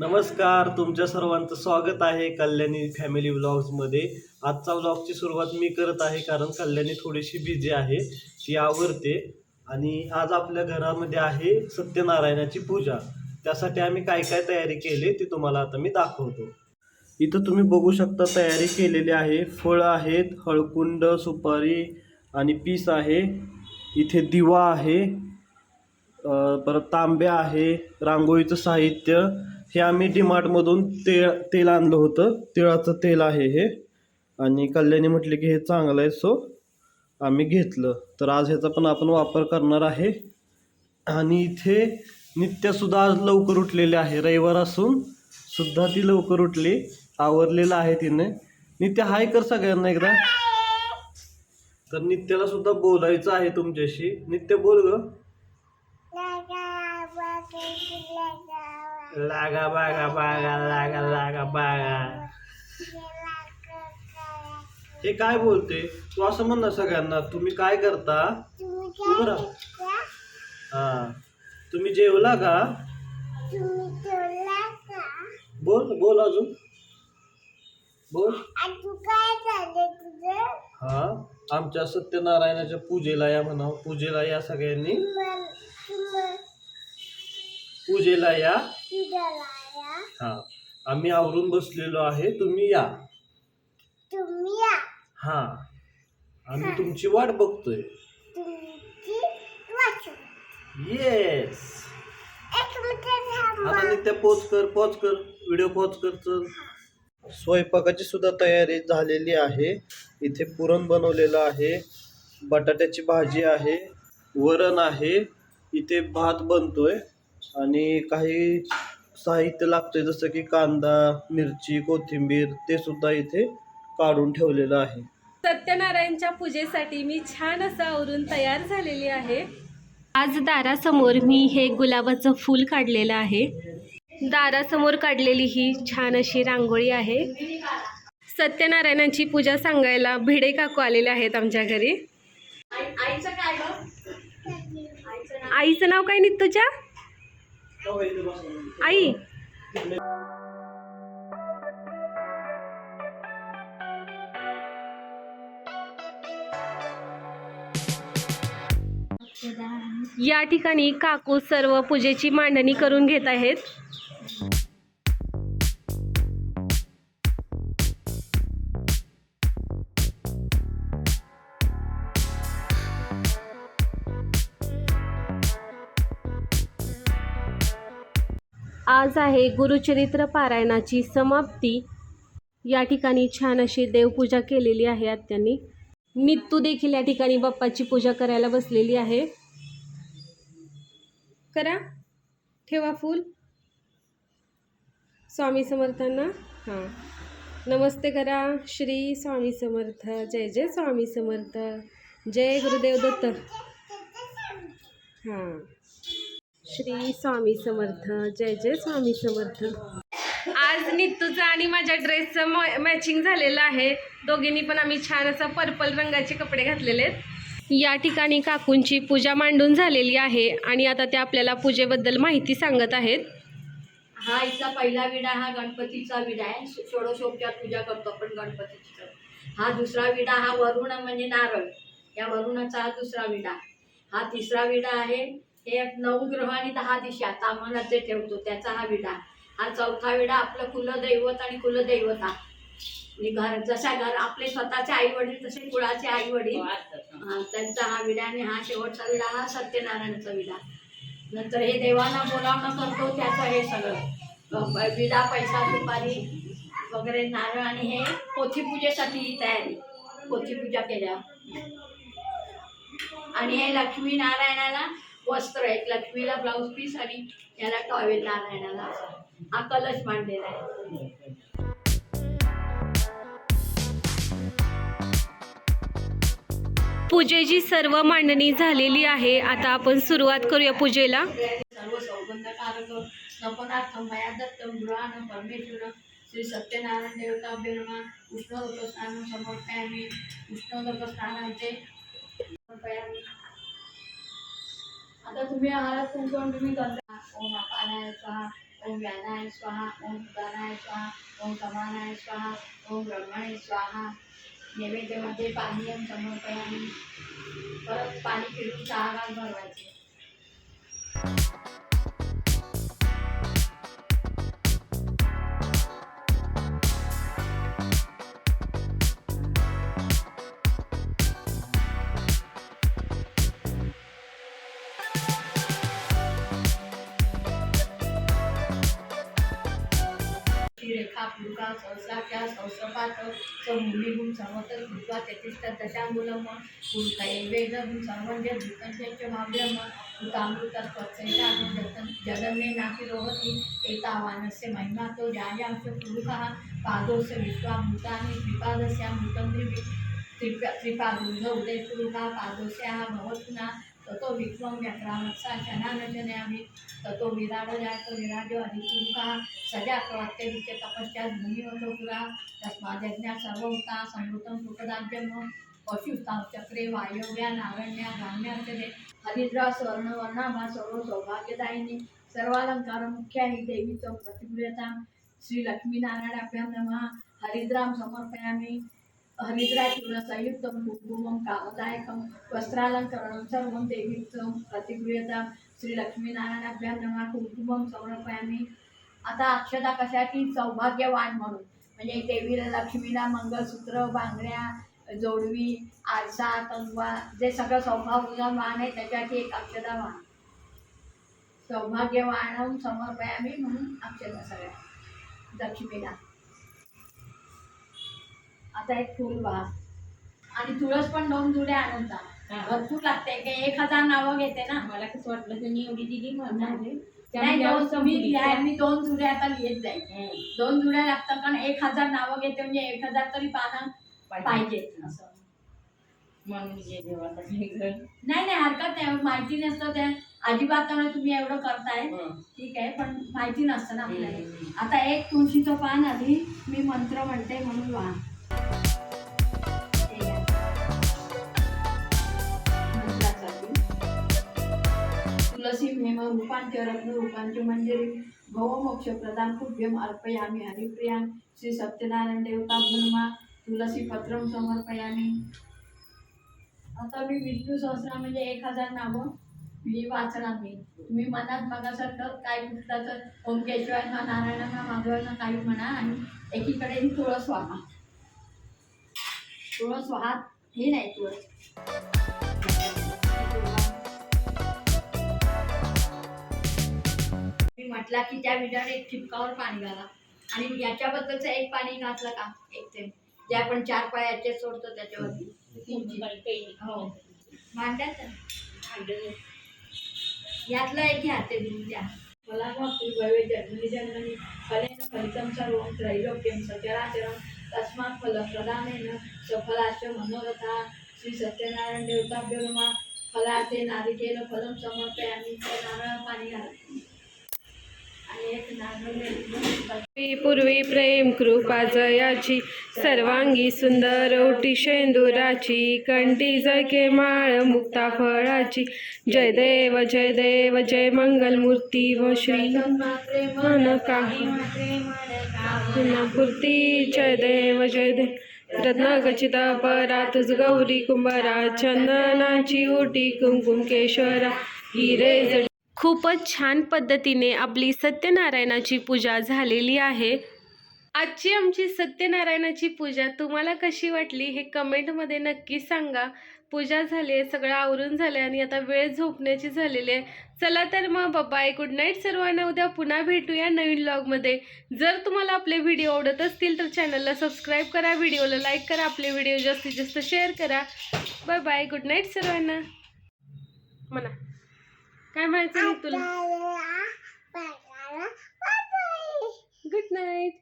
नमस्कार तुमच्या सर्वांचं स्वागत आहे कल्याणी फॅमिली व्लॉग्समध्ये आजचा व्लॉगची सुरुवात मी करत आहे कारण कल्याणी थोडीशी बिझी आहे ती आवरते. आणि आज आपल्या घरामध्ये आहे सत्यनारायणाची पूजा. त्यासाठी आम्ही काय काय तयारी केली ती तुम्हाला आता मी दाखवतो. इथं तुम्ही बघू शकता तयारी केलेली आहे. फळं आहेत हळकुंड सुपारी आणि पीस आहे. इथे दिवा आहे. परत तांब्या आहे रांगोळीचं साहित्य हे आम्ही डीमार्टमधून तेळ तेल आणलं होतं. तिळाचं तेल आहे हे. आणि कल्याणी म्हटले की हे चांगलं आहे सो आम्ही घेतलं. तर आज ह्याचा पण आपण वापर करणार आहे. आणि इथे नित्यसुद्धा आज लवकर उठलेले आहे. रविवार असून सुद्धा ती लवकर उठली. आवरलेलं आहे तिने. नित्य हाय कर सगळ्यांना एकदा. तर नित्याला सुद्धा बोलायचं आहे तुमच्याशी. नित्य बोल ग. लागा बागा बागा लागा लागा बागा. हे काय बोलते? तू असं म्हण ना सगळ्यांना तुम्ही काय करता? उभं हा. तुम्ही जेवला का? बोल बोल अजून. बोल. हा. आमच्या सत्यनारायणाच्या पूजेला या म्हणा पूजेला या सगळ्यांनी. पूजेला या हा. आम्ही आवरून बसलेलो आहे तुम्ही या. हा. आम्ही तुमची वाट बघतोय. येस आता नित्या पोच कर पोच कर. व्हिडिओ पोच कर चल. स्वयंपाकाची सुद्धा तयारी झालेली आहे. इथे पुरण बनवलेलं आहे. बटाट्याची भाजी आहे. वरण आहे. इथे भात बनतोय. आणि काही साहित्य लागतंय जसं की कांदा मिरची कोथिंबीर ते सुद्धा इथे काढून ठेवलेलं आहे. सत्यनारायणच्या पूजेसाठी मी छान असं आवरून तयार झालेली आहे. आज दारासमोर मी हे गुलाबाचं फूल काढलेलं आहे. दारासमोर काढलेली ही छान अशी रांगोळी आहे. सत्यनारायणाची पूजा सांगायला भिडे काकू आलेले आहेत आमच्या घरी. आईचं नाव काय निघ तुझ्या आई. या ठिकाणी काकू सर्व पूजेची मांडणी करून घेत आहेत. आज आहे गुरुचरित्र पारायणाची समाप्ती. या ठिकाणी छान अशी देवपूजा केलेली आहे आत्यांनी. नित्तू देखील या ठिकाणी बाप्पाची पूजा करायला बसलेली आहे. करा. ठेवा फूल. स्वामी समर्थांना. हां. नमस्ते करा. श्री स्वामी समर्थ. जय जय स्वामी समर्थ. जय गुरुदेव दत्त. हां. श्री स्वामी समर्थ. जय जय स्वामी समर्थ. आज नित्तूचं आणि माझ्या ड्रेसचं मॅचिंग झालेलं आहे. दोघींनी पण आम्ही छान असं पर्पल रंगाचे कपडे घातलेले आहेत. या ठिकाणी काकूंची पूजा मांडून झालेली आहे आणि आता ते आपल्याला पूजेबद्दल माहिती सांगत आहेत. हा इथला पहिला विडा हा गणपतीचा विडा आहे. षो- षोडशोपचार पूजा करतो आपण गणपतीची. हा दुसरा विडा हा वरुण म्हणजे नारळ. या वरुणाचा हा दुसरा विडा. हा तिसरा विडा आहे हे नवग्रह आणि दहा दिशा. तामनात जे ठेवतो त्याचा हा विडा. हा चौथा विडा आपलं कुलदैवत आणि कुलदैवता. घर जशा घर आपले स्वतःचे आई वडील तसे कुळाचे आई वडील त्यांचा हा विडा आणि हा शेवटचा विडा हा सत्यनारायणाचा विडा. नंतर हे देवांना बोलावणं करतो त्याचं हे सगळं. विडा पैसा सुपारी वगैरे नारळ आणि हे पोथीपूजेसाठी ही तयारी. पोथीपूजा केल्या आणि हे लक्ष्मी नारायणाला वस्त्र एक लक्ष्मीला ब्लाऊज पीस आणि याला टॉवेल नारायणाला असं. हा कलश मांडलेला आहे. पूजेची सर्व मांडणी झालेली आहे. आता आपण सुरुवात करूया पूजेला. सर्व सौगंधकारक मया दत्तम गृहानं परमेश्वर श्री सत्यनारायण देवताभ्य नमः उष्णोदक स्नानं समर्पयामि उष्णोदक स्नानांचे समर्पयामि. आता तुम्ही आहात कुंकण तुम्ही करता ओम अपानाय स्वाहा ओम व्यानाय स्वाहा ओम उदानाय स्वाहा ओम समानाय स्वाहा ओम ब्रह्माय स्वाहा। नैवेद्यामध्ये पाणी समर्पयामी। परत पाणी फिरून सहा घास भरवायचे रेखा पुरुका सहस्राख्या सहस्रपात समुलीहून सर्वत्र कृत्वा तेतिष्ठ दशांगुलम पुरुषाये वेदहून सर्वंज म्हणजे भूतंत्य भाव्यम भूतामृत स्वच्छैता जगन्ने नापि रोहति एतावानस्य महिमा तो जायांश पुरुषः पादोस्य विश्वाभूतानि त्रिपादस्यामृतं त्रिपि त्रिप त्रिपादुर्ध उदयपुरुषः पादोस्याः भवतुना ततो विश्वं व्यक्रामत्सा शनानजनयामि ततो विराडजायतो विराजो अधिपुरुषः सजा प्रत्यविच्य तपश्चात भूमिवतो पुरा तस्माद्यज्ञा सर्वता संवृतं सुखदाज्यम पशुस्ताव चक्रे वायव्या नारण्या ग्राम्याचरे हरिद्रा स्वर्ण वर्णाभा सर्व सौभाग्यदायिनी सर्वालंकार मुख्या ही देवीचं प्रतिप्रियता श्री लक्ष्मीनारायणाभ्यां नमः हरिद्रां समर्पयामि हरिद्राचूर्ण संयुक्तं कुङ्कुमं कामदायकं वस्त्रालङ्करणं सर्वं देवीचं प्रतिगृह्यता श्री लक्ष्मीनारायणाभ्यां नमः कुङ्कुमं आता अक्षता कशाची? सौभाग्यवान म्हणून. म्हणजे देवीला लक्ष्मीला मंगळसूत्र बांगड्या जोडवी आरसा कंगवा जे सगळं सौभाग्यवान आहे त्याच्यासाठी एक अक्षता वाण सौभाग्यवान समर्पयामी म्हणून अक्षता सगळ्या. लक्ष्मीला. आता एक फुल वाह आणि तुळस पण दोन जुड्या आणून जा. भरपूर लागते काय एक हजार नावं घेते ना. मला कसं वाटलं त्यांनी एवढी दिली म्हणणार नाही. दोन तुम्ही लिहाय मी दोन जुड्या आता लिहित जाईल दोन जुड्या लागतात कारण एक हजार नावं घेते म्हणजे एक हजार तरी पानं असं. म्हणून घर नाही नाही हरकत नाही. माहिती नसतं ते अजिबात तुम्ही एवढं करताय. ठीक आहे पण माहिती नसतं ना आपल्याला. आता एक तुळशीचं पान आधी मी मंत्र म्हणते म्हणून वा तुलसी मेम रूपांचे रत्न रूपांच मंजरी भवमोक्ष प्रदान कुभ्यम अर्पयामी हरिप्रियां श्री सत्यनारायण देवता ब्रह्मा तुलसी पत्रम समर्पयामी. आता मी विष्णू सहस्रा म्हणजे एक हजार नावं मी वाचणार मी. तुम्ही मनात बघासारखं काय कुठलं तर ओम ना नारायण ना माधवांना काही म्हणा आणि एकीकडे तुळस वाहा. तुळस व्हा हे नाही तुळस. म्हटला की त्या विडाने एक ठिपकावर पाणी घाला. आणि याच्याबद्दलचं एक पाणी घातलं का? एक ते. जे आपण चार पायाचे सोडतो त्याच्यावरती. हो. भांड्यात यातलं एक घ्या ते देऊन द्या. मला मग भवे जन्मनी जन्मनी फलेन फलितं सर्वं त्रैलोक्यं सचराचरं तस्मात् फलप्रदानेन सफलाश्च मनोरथा श्री सत्यनारायण देवताभ्यो नमः. फलार्थे नारिकेल फलम समर्पयामि. ते नारळ पाणी घाला. पूर्वी प्रेम कृपा जयाची सर्वांगी सुंदर ओटी शेंदुराची कंटी जके माळ मुक्ता फळाची. जय देव जय देव जय मंगल मूर्ती व श्री मूर्ती जय देव जय देव. रत्नागचित परा तुझ गौरी कुंभारा चंदनाची ओटी कुमकुम केशरा. हिरे खूपच छान पद्धतीने आपली सत्यनारायणाची पूजा झालेली आहे. आजची आमची सत्यनारायणाची पूजा तुम्हाला कशी वाटली हे कमेंटमध्ये नक्की सांगा. पूजा झाली आहे सगळं आवरून झालं आहे आणि आता वेळ झोपण्याची झालेली आहे. चला तर मग बाय गुड नाईट सर्वांना. उद्या पुन्हा भेटूया नवीन ब्लॉगमध्ये जर तुम्हाला आपले व्हिडिओ आवडत असतील तर चॅनलला सबस्क्राईब करा व्हिडिओला लाईक करा आपले व्हिडिओ जास्तीत जास्त शेअर करा. बाय बाय गुड नाईट सर्वांना. म्हणा. काय म्हणायचं मग तुला? Good night